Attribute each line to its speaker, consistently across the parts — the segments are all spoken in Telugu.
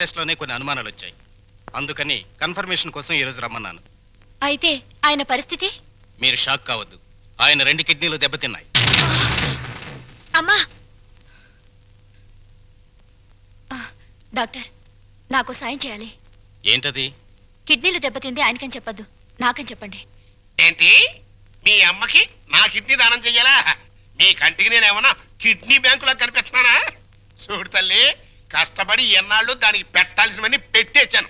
Speaker 1: టెస్ట్లోనే కొన్ని అనుమానాలు వచ్చాయి అందుకని కన్ఫర్మేషన్ కోసం ఈరోజు రమ్మన్నాను.
Speaker 2: అయితే ఆయన పరిస్థితి?
Speaker 1: మీరు షాక్ కావద్దు. ఆయన రెండు కిడ్నీలు దెబ్బతిన్నాయి.
Speaker 2: అమ్మా! ఆ, డాక్టర్ నాకు సాయం చేయాలి.
Speaker 1: ఏంటది?
Speaker 2: కిడ్నీలు దెబ్బతింది ఆయనకని చెప్పొద్దు. నాకని చెప్పండి.
Speaker 3: ఏంటి? మీ అమ్మకి నా కిడ్నీ దానం చెయ్యాలా? నీ కంటికి నేను ఏమన్నా కిడ్నీ బ్యాంకులో కనిపెట్టినానా చూడు తల్లి కష్టపడి ఎన్నాళ్ళు దానికి పెట్టాల్సినవన్నీ పెట్టేశాను.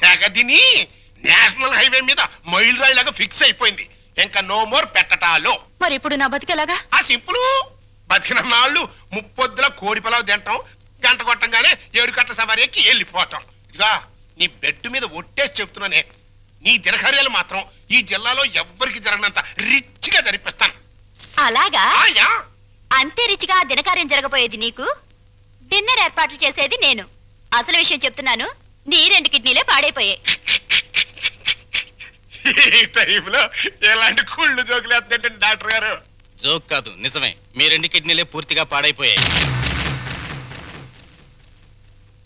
Speaker 3: తెగ తిని నేషనల్ హైవే మీద మైల్ రాయిలాగా ఫిక్స్ అయిపోయింది. ఇంకా నో మోర్ పెట్టటాలో.
Speaker 2: మరి ఇప్పుడు నా బతికెలాగా
Speaker 3: ఆ సింపుల్. బతికిన నాళ్ళు ముప్పొద్దుల కోడి పొలావు తింటాం. గంట కొట్టంగానే ఏడు కట్ల సవారి ఎక్కి వెళ్ళిపోవటం ఇదిగా నీ బెడ్ మీద ఒట్టేసి చెప్తున్నానే. నీ దినకార్యాలు మాత్రం ఈ జిల్లాలో ఎవ్వరికి జరగనంత రిచ్గా జరిపిస్తాను.
Speaker 2: అలాగా?
Speaker 3: ఆయా.
Speaker 2: అంతే రిచిగా ఆ దినకార్యం జరగబోయేది నీకు? డిన్నర్ ఏర్పాట్లు చేసేది నేను. అసలు విషయం చెప్తున్నాను నీ రెండు కిడ్నీలే పాడైపోయాయి.
Speaker 3: ఈ టైంలో ఎలాంటి కుళ్ళు జోకులు వేస్తుంటే డాక్టర్ గారు?
Speaker 1: జోక్ కాదు నిజమే. మీ రెండు కిడ్నీలే పూర్తిగా పాడైపోయాయి.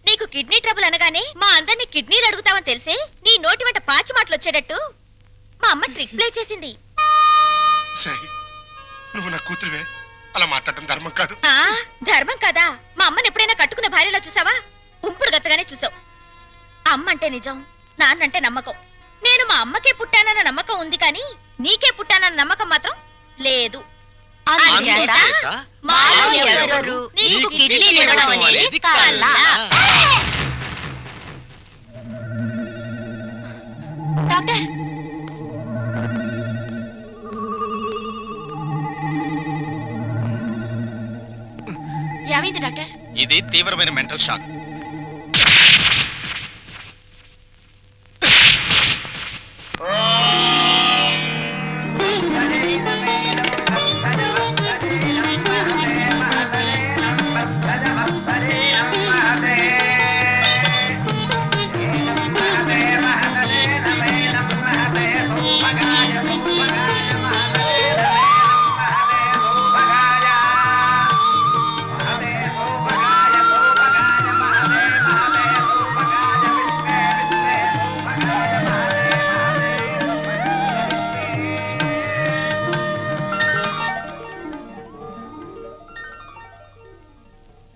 Speaker 2: నీకు కిడ్నీ ట్రబుల్ అనగానే మా అందరినీ కిడ్నీలు అడుగుతామని తెలిసే నీ నోటి వెంట పాచి మాటలు వచ్చేటట్టు మా అమ్మ ట్రిక్ ప్లే చేసింది.
Speaker 3: సై నువ్వు నా కూతురువే. అలా మాట్లాడటం ధర్మం కాదు.
Speaker 2: ఆ ధర్మం కదా. మా అమ్మని భార్యలా చూసావా? ఉంపుడు గత్తగానే చూసావు. అమ్మ అంటే నిజం నాన్నంటే నమ్మకం. నేను మా అమ్మకే పుట్టానన్న నమ్మకం ఉంది కానీ నీకే పుట్టానన్న నమ్మకం మాత్రం లేదు. అందుచేత
Speaker 1: అందుచేత
Speaker 2: మాలో ఎవరెవరు నీకు కిడ్నీలు ఇవ్వడం అనేది కల్లా. డాక్టర్! ఏమైంది డాక్టర్?
Speaker 1: ఇది తీవ్రమైన మెంటల్ షాక్.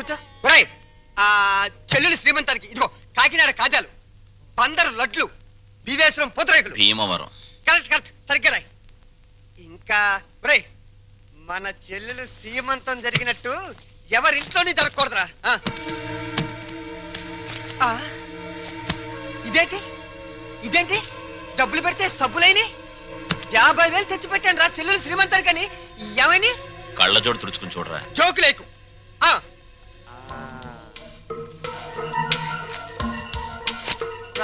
Speaker 4: కూర్చో. ఒరేయ్, ఆ చెల్లెలు శ్రీమంతానికి ఇదిగో కాకినాడ కాజాలు పందరు లడ్లు బీవేశ్వరం పూతరేకులు.
Speaker 5: భీమవరం.
Speaker 4: Correct correct. సరిగ్గా రాయ్. ఇంకా ఒరేయ్ మన చెల్లెలు సీమంతం జరిగినట్టు ఎవరింట్లోని జరగకూడదురా? ఆ. ఆ. ఇదేంటి? ఇదేంటి? డబ్బులు పెడితే సబ్బులైని? యాభై వేలు తెచ్చి పెట్టాను రా చెల్లెలు శ్రీమంతానికని. ఏమని
Speaker 5: కళ్ళజోడు తుడుచుకుని చూడరా.
Speaker 4: జోకు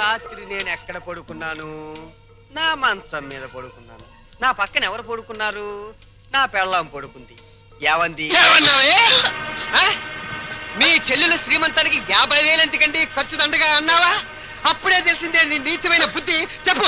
Speaker 4: రాత్రి నేను ఎక్కడ పడుకున్నాను? నా మంచం మీద పడుకున్నాను. నా పక్కన ఎవరు పడుకున్నారు? నా పెళ్ళాం పడుకుంది. ఏవంది? మీ చెల్లెలు శ్రీమంతానికి యాభై వేలు ఎందుకండి ఖర్చు దండగా అన్నావా? అప్పుడే తెలిసిందే నీ నీచమైన బుద్ధి. చెప్పు.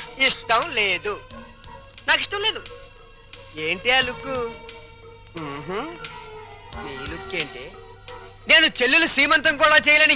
Speaker 4: లేదు. నాకు ఇష్టం లేదు. ఏంటి ఆ లుక్ నీ లుక్ ఏంటి నేను చెల్లెలు సీమంతం కూడా చేయలేని